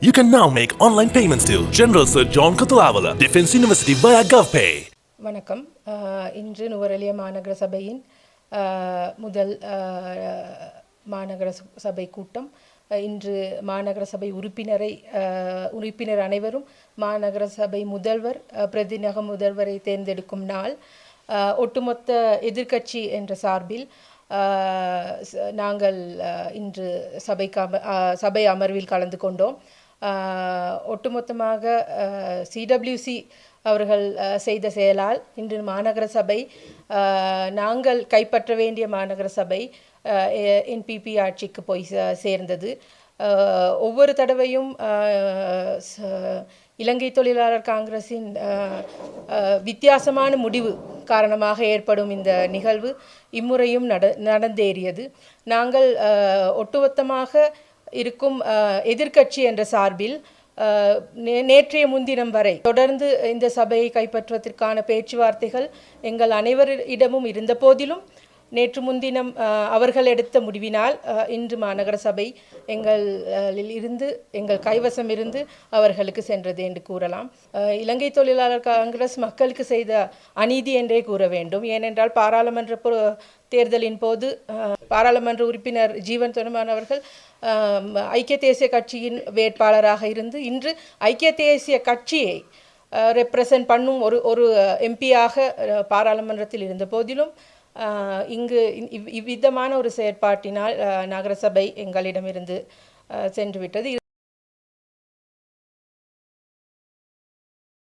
You can now make online payments to General Sir John Kutulavala, Defense University via GovPay. வணக்கம். இன்று நுவரெலிய மாநகர சபையின் முதல் மாநகர ச- சபை கூட்டம். இன்று மாநகர சபை உறுப்பினரை உறுப்பினர் அனைவரும் மாநகர சபை முதல்வர் பிரதிநக முதல்வரை தேர்ந்தெடுக்கும் நாள். ஒட்டுமொத்த எதிர்க்கட்சி என்ற சார்பில் நாங்கள் இன்று சபைக்கு அம சபை அமர்வில் கலந்து கொண்டோம். ஒட்டுமொத்தமாக சிடபிள்யூசி அவர்கள் செய்த செயலால் இன்று மாநகர சபை நாங்கள் கைப்பற்ற வேண்டிய மாநகர சபை என்பிபி ஆட்சிக்கு போய் சே- சேர்ந்தது. ஒவ்வொரு தடவையும் இலங்கை தொழிலாளர் காங்கிரஸின் வித்தியாசமான முடிவு காரணமாக ஏற்படும் இந்த நிகழ்வு இம்முறையும் நட நடந்தேறியது. நாங்கள் ஒட்டுமொத்தமாக இருக்கும் அஹ், எதிர்க்கட்சி என்ற சார்பில் அஹ், நே- நேற்றைய முன்தினம் வரை தொடர்ந்து இந்த சபையை கைப்பற்றுவதற்கான பேச்சுவார்த்தைகள் எங்கள் அனைவரிடமும் இருந்த போதிலும் நேற்று முன்தினம் அவர்கள் எடுத்த முடிவினால் இன்று மாநகர சபை எங்களில் இருந்து எங்கள் கைவசம் இருந்து அவர்களுக்கு சென்றது என்று கூறலாம். இலங்கை தொழிலாளர் காங்கிரஸ் மக்களுக்கு செய்த அநீதி என்றே கூற வேண்டும். ஏனென்றால் பாராளுமன்ற தேர்தலின் போது பாராளுமன்ற உறுப்பினர் ஜீவன் தொனமான் அவர்கள் ஐக்கிய தேசிய கட்சியின் வேட்பாளராக இருந்து இன்று ஐக்கிய தேசிய கட்சியை ரெப்ரசன்ட் பண்ணும் ஒரு ஒரு எம்பியாக பாராளுமன்றத்தில் இருந்த போதிலும் இங்கு இவ்- இவ்விதமான ஒரு செயற்பாட்டினால் நகரசபை எங்களிடமிருந்து சென்றுவிட்டது.